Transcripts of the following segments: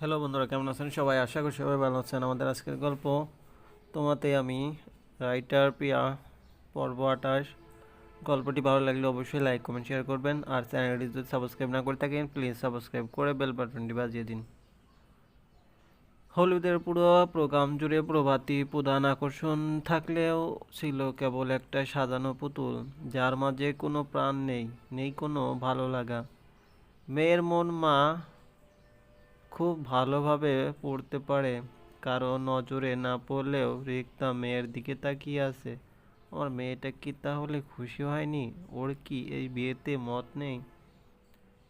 Hello বন্ধুরা, কেমন আছেন? সবাই আশা করি সবাই ভালো আছেন। আমাদের আজকের গল্প তোমাতে আমি রাইটার প্রিয়া পর্ব আঠাশ গল্পটি ভালো লাগলে অবশ্যই লাইক, কমেন্ট শেয়ার করবেন। আর চ্যানেলটি যদি সাবস্ক্রাইব না করে থাকেন প্লিজ সাবস্ক্রাইব করে বেল বাটনটি বাজিয়ে দিন। হলিউডের পুরো প্রোগ্রাম জুড়ে প্রভাতী প্রধান আকর্ষণ থাকলেও ছিল কেবল একটা সাজানো পুতুল, যার মাঝে কোনো প্রাণ নেই নেই কোনো ভালো লাগা। মেয়ের মন মা খুব ভালোভাবে পড়তে পারে। কারও নজরে না পড়লেও রিক্তা মেয়ের দিকে তাকিয়ে আছে। আমার মেয়েটা কি তাহলে খুশি হয়নি? ওর কি এই বিয়েতে মত নেই?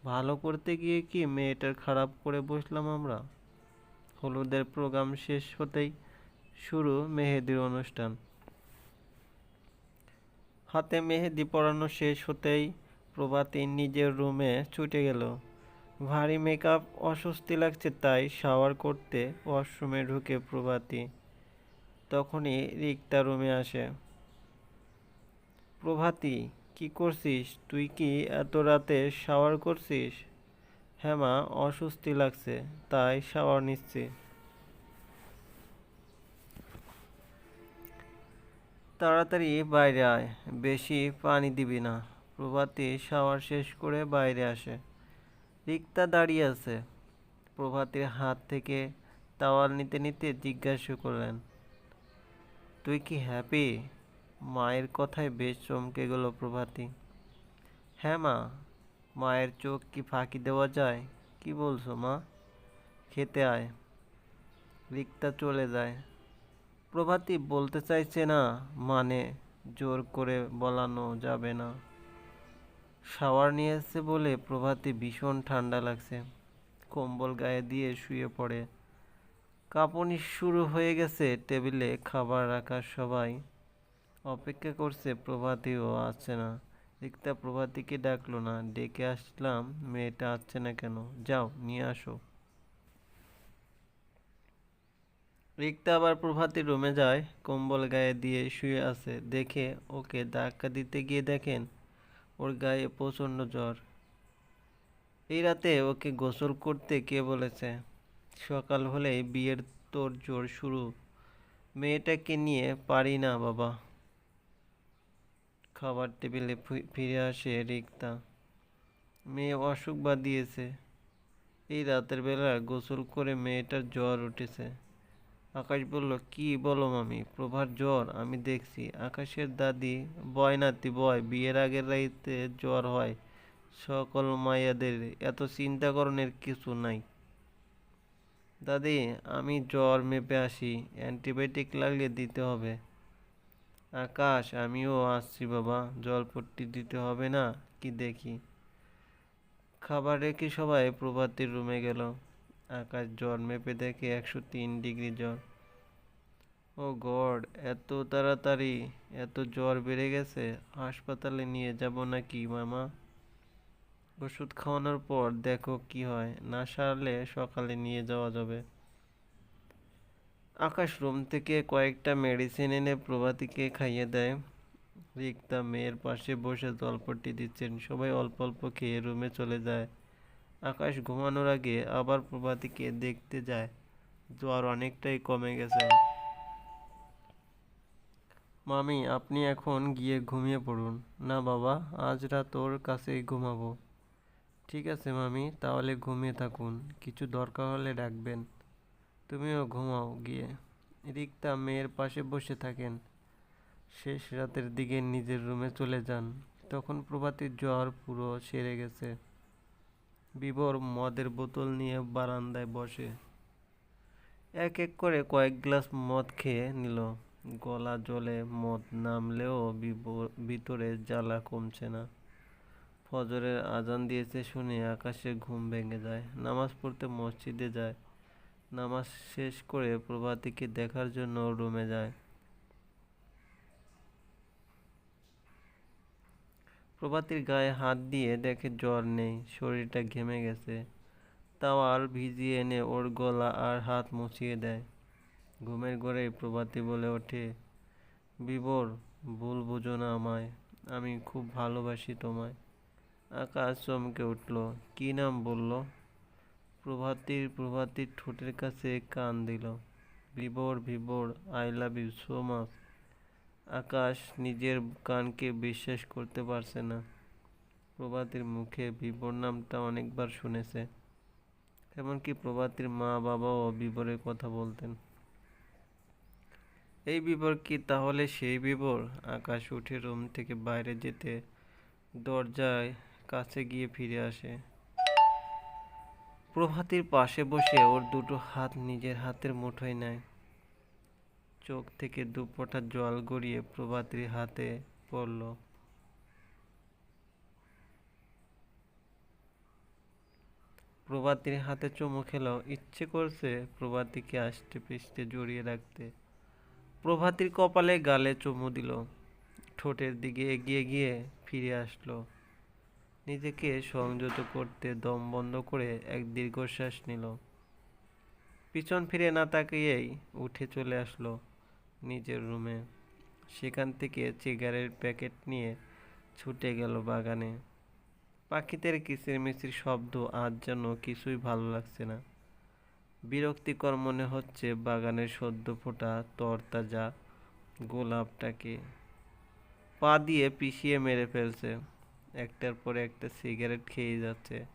ভালো করতে গিয়ে কি মেয়েটার খারাপ করে বসলাম আমরা? হলুদের প্রোগ্রাম শেষ হতেই শুরু মেহেদির অনুষ্ঠান। হাতে মেহেদি পড়ানো শেষ হতেই প্রভাতী নিজের রুমে ছুটে গেল। ভারী মেকআপ অস্বস্তি লাগছে তাই শাওয়ার করতে ওয়াশরুমে ঢুকে প্রভাতী তখনই রিক্তা রুমে আসে। প্রভাতী, কি করছিস? তুই কি এত রাতে শাওয়ার করছিস? হ্যাঁ মা, অস্বস্তি লাগছে, তাই শাওয়ার নিচ্ছি। তাড়াতাড়ি বাইরে আয়, বেশি পানি দিবি না। প্রভাতী শাওয়ার শেষ করে বাইরে আসে। রিক্তা দাঁড়িয়ে আছে। প্রভাতীর হাত থেকে তাওয়াল নিতে নিতে জিজ্ঞাসা করলেন, তুই কি হ্যাপি মায়ের কথায় বেশ চমকে গেল প্রভাতী। হ্যাঁ মা, মায়ের চোখ কি ফাঁকি দেওয়া যায়? কি বলছো মা? খেতে আয়। রিক্তা চলে যায়। প্রভাতী বলতে চাইছে না মানে জোর করে বলানো যাবে না। শাওয়ার নিয়েছে বলে প্রভাতে ভীষণ ঠান্ডা লাগছে। কম্বল গায়ে দিয়ে শুয়ে পড়ে। কাঁপুনি শুরু হয়ে গেছে টেবিলে খাবার রাখার সবাই। অপেক্ষা করছে প্রভাতীও আসছে না। রিক্তা প্রভাতীকে ডাকলো না, ডেকে আসলাম, মেয়েটা আসছে না কেন? যাও, নিয়ে আসো। রিক্তা আবার প্রভাতীর রুমে যায়, কম্বল গায়ে দিয়ে শুয়ে আছে। দেখে ওকে ধাক্কা দিতে গিয়ে দেখেন ওর গায়ে প্রচণ্ড জ্বর। এই রাতে ওকে গোসল করতে কে বলেছে? সকাল হলে বিয়ের তোর জোর শুরু। মেয়েটাকে নিয়ে পারি না বাবা। খাবার টেবিলে ফিরে আসে রিক্তা। মেয়ে অসুখ বাঁধিয়েছে। এই রাতের বেলা গোসল করে মেয়েটার জ্বর উঠেছে। আকাশ বলল, কি বলো মামি? প্রভার জ্বর, আমি দেখছি। আকাশের দাদি, বয় নাতি, বয়, বিয়ের আগের রাইতে জ্বর হয় সকল মায়াদের এত চিন্তা করণের কিছু নাই। দাদি, আমি জ্বর মেপে আসি। অ্যান্টিবায়োটিক লাগলে দিতে হবে। আকাশ, আমিও আসছি বাবা। জলপট্টি দিতে হবে না, কি দেখি? খাবার রেখে সবাই প্রভাতীর রুমে গেল। আকাশ জ্বর মেপে দেখে একশো তিন ডিগ্রি জ্বর। ও গড, এত তাড়াতাড়ি, এত জ্বর বেড়ে গেছে, হাসপাতালে নিয়ে যাব নাকি, মামা? ওষুধ খাওয়ানোর পর দেখো কি হয়, না সারলে সকালে নিয়ে যাওয়া যাবে। আকাশ রুম থেকে কয়েকটা মেডিসিন এনে প্রভাতীকে খাইয়ে দেয়। রিক্তা মেয়ের পাশে বসে জলপট্টি দিচ্ছেন, সবাই অল্প অল্প খেয়ে রুমে চলে যায়। আকাশ ঘুমানোর আগে আবার প্রভাতীকে দেখতে যায়। জ্বর অনেকটাই কমে গেছে। মামি, আপনি এখন গিয়ে ঘুমিয়ে পড়ুন। না বাবা, আজ রাত ওর কাছেই ঘুমাবো। ঠিক আছে মামি, তাহলে ঘুমিয়ে থাকুন। কিছু দরকার হলে ডাকবেন। তুমিও ঘুমাও গিয়ে। রিক্তা মেয়ের পাশে বসে থাকেন। শেষ রাতের দিকে নিজের রুমে চলে যান। তখন প্রভাতীর জ্বর পুরো সেরে গেছে। বিবর মদের বোতল নিয়ে বারান্দায় বসে। এক এক করে কয়েক গ্লাস মদ খেয়ে নিল। গলা জলে মদ নামলেও ভিতরে জ্বালা কমছে না। ফজরের আজান দিয়েছে শুনে আকাশে ঘুম ভেঙে যায়। নামাজ পড়তে মসজিদে যায়। নামাজ শেষ করে প্রভাতীকে দেখার জন্য রুমে যায়। প্রভাতীর গায়ে হাত দিয়ে দেখে জ্বর নেই, শরীরটা ঘেমে গেছে। তাওয়াল ভিজিয়ে এনে ওর গলা আর হাত মুছিয়ে দেয়। ঘুমের ঘরে প্রভাতী বলে ওঠে বিবর ভুল বুঝো না আমায়, আমি খুব ভালোবাসি তোমায়। আকাশ চমকে উঠল, কি নাম বলল? প্রভাতীর প্রভাতীর ঠোঁটের কাছে কান দিল বিবর বিবর I love you so much Akash নিজের কানকে বিশ্বাস করতে পারছে না। প্রভাতীর মুখে বিবর নামটা অনেকবার শুনেছে। এমনকি প্রভাতীর মা বাবাও বিবরের কথা বলতেন। এই বিবর কি তাহলে সেই বিবর আকাশ উঠে রুম থেকে বাইরে যেতে দরজায় কাছে গিয়ে ফিরে আসে। প্রভাতীর পাশে বসে ওর দুটো হাত নিজের হাতের মুঠোয় নেয়। চোখ থেকে দু জল গড়িয়ে প্রভাতীর হাতে পড়ল। প্রভাতীর হাতে চুমু খেলো। ইচ্ছে করছে প্রভাতীকে আষ্টে পৃষ্ঠে জড়িয়ে রাখতে। প্রভাতীর কপালে গালে চুমু দিল। ঠোঁটের দিকে এগিয়ে গিয়ে ফিরে আসলো। নিজেকে সংযত করতে দম বন্ধ করে এক দীর্ঘশ্বাস নিল। পিছন ফিরে না তাকিয়েই উঠে চলে আসলো। নিজের রুমে। সেখান থেকে সিগারেট প্যাকেট নিয়ে ছুটে গেল বাগানে। পাখিদের কিচিরমিচির শব্দ আজ যেন কিছুই ভালো লাগছে না। বিরক্তিকর মনে হচ্ছে বাগানের সদ্য ফোটা তরতাজা গোলাপটাকে। পা দিয়ে পিষিয়ে মেরে ফেলছে। একটার পর একটা সিগারেট খেয়ে যাচ্ছে।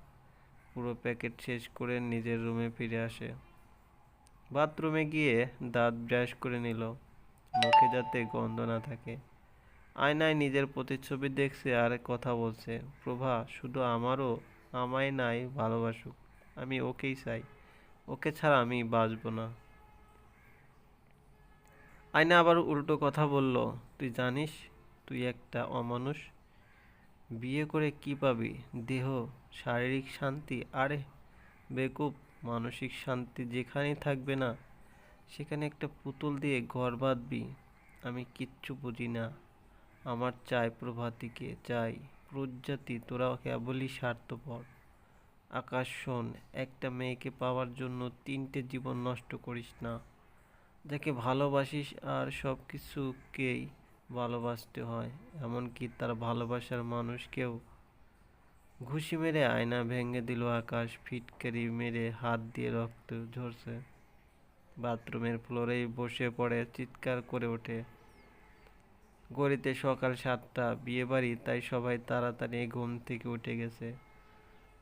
পুরো প্যাকেট শেষ করে নিজের রুমে ফিরে আসে। বাথরুমে গিয়ে দাঁত ব্রাশ করে নিল। মুখে যাতে গন্ধ না থাকে। আয়নায় নিজের প্রতিচ্ছবি দেখছে আর কথা বলছে, প্রভা, শুধু আমারও আমায় নাই ভালোবাসুক, আমি ওকেই চাই, ওকে ছাড়া আমি বাঁচব না। আয়না আবার উল্টো কথা বলল, তুই জানিস, তুই একটা অমানুষ, বিয়ে করে কি পাবি? দেহ, শারীরিক শান্তি, আরে বেকুব, মানসিক শান্তি যেখানেই থাকবে না সেখানে একটা পুতুল দিয়ে ঘর বাঁধবি। আমি কিচ্ছু বুঝি না। আমার চাই প্রভাতিকে, চাই প্রজাতি তোরা কেবলই স্বার্থপর। আকাশ শোন, একটা মেয়েকে পাওয়ার জন্য তিনটে জীবন নষ্ট করিস না। যাকে ভালোবাসিস আর সব কিছুকেই ভালোবাসতে হয়, এমনকি তার ভালোবাসার মানুষকেও। ঘুষি মেরে আয়না ভেঙে দিল আকাশ, ফিটকারি মেরে হাত দিয়ে রক্ত ঝরছে। বাথরুমের ফ্লোরেই বসে পড়ে, চিৎকার করে ওঠে। গড়িতে সকাল সাতটা বিয়ে বাড়ি তাই সবাই তাড়াতাড়ি ঘুম থেকে উঠে গেছে।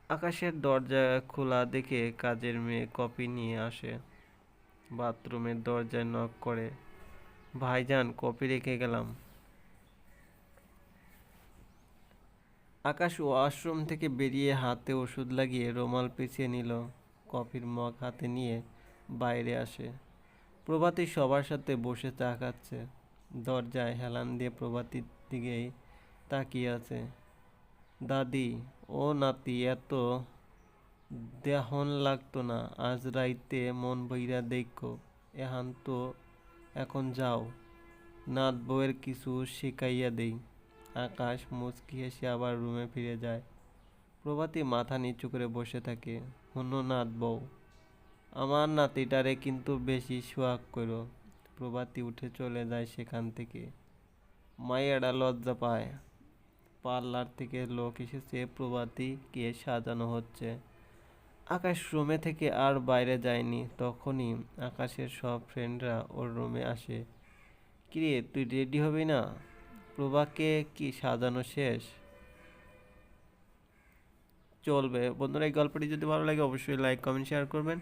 আকাশের দরজা খোলা দেখে কাজের মেয়ে কপি নিয়ে আসে। বাথরুমের দরজায় নক করে, ভাইজান কপি রেখে গেলাম। আকাশ ওয়াশরুম থেকে বেরিয়ে হাতে ওষুধ লাগিয়ে রুমাল পেঁচিয়ে নিল। কফির মগ হাতে নিয়ে বাইরে আসে। প্রভাতী সবার সাথে বসে চা খাচ্ছে। দরজায় হেলান দিয়ে প্রভাতীর দিকেই তাকিয়ে আছে। দাদি, ও নাতি, এত দেহন লাগতো না, আজ রাইতে মন বইরা দেখো, এহান তো এখন যাও। নাত বউয়ের কিছু শিখাইয়া দেই। আকাশ মুচকি হেসে আবার রুমে ফিরে যায়। প্রভাতী মাথা নিচু করে বসে থাকে। হন্য নাত বউ। আমার নাতিটারে কিন্তু বেশি সোয়াগ করো প্রভাতী উঠে চলে যায় সেখান থেকে। মায়েরা লজ্জা পায়। পার্লার থেকে লোক এসেছে প্রভাতীকে সাজানো হচ্ছে। আকাশ রুমে থেকে আর বাইরে যায়নি। তখনই আকাশের সব ফ্রেন্ডরা ওর রুমে আসে। কিরে, তুই রেডি হবি না? প্রভাকে কি সাজানো শেষ? চলবে। বন্ধুরা, এই গল্পটি যদি ভালো লাগে, অবশ্যই লাইক, কমেন্ট, শেয়ার করবেন।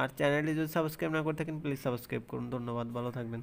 আর চ্যানেলটি যদি সাবস্ক্রাইব না করে থাকেন প্লিজ সাবস্ক্রাইব করুন। ধন্যবাদ ভালো থাকবেন।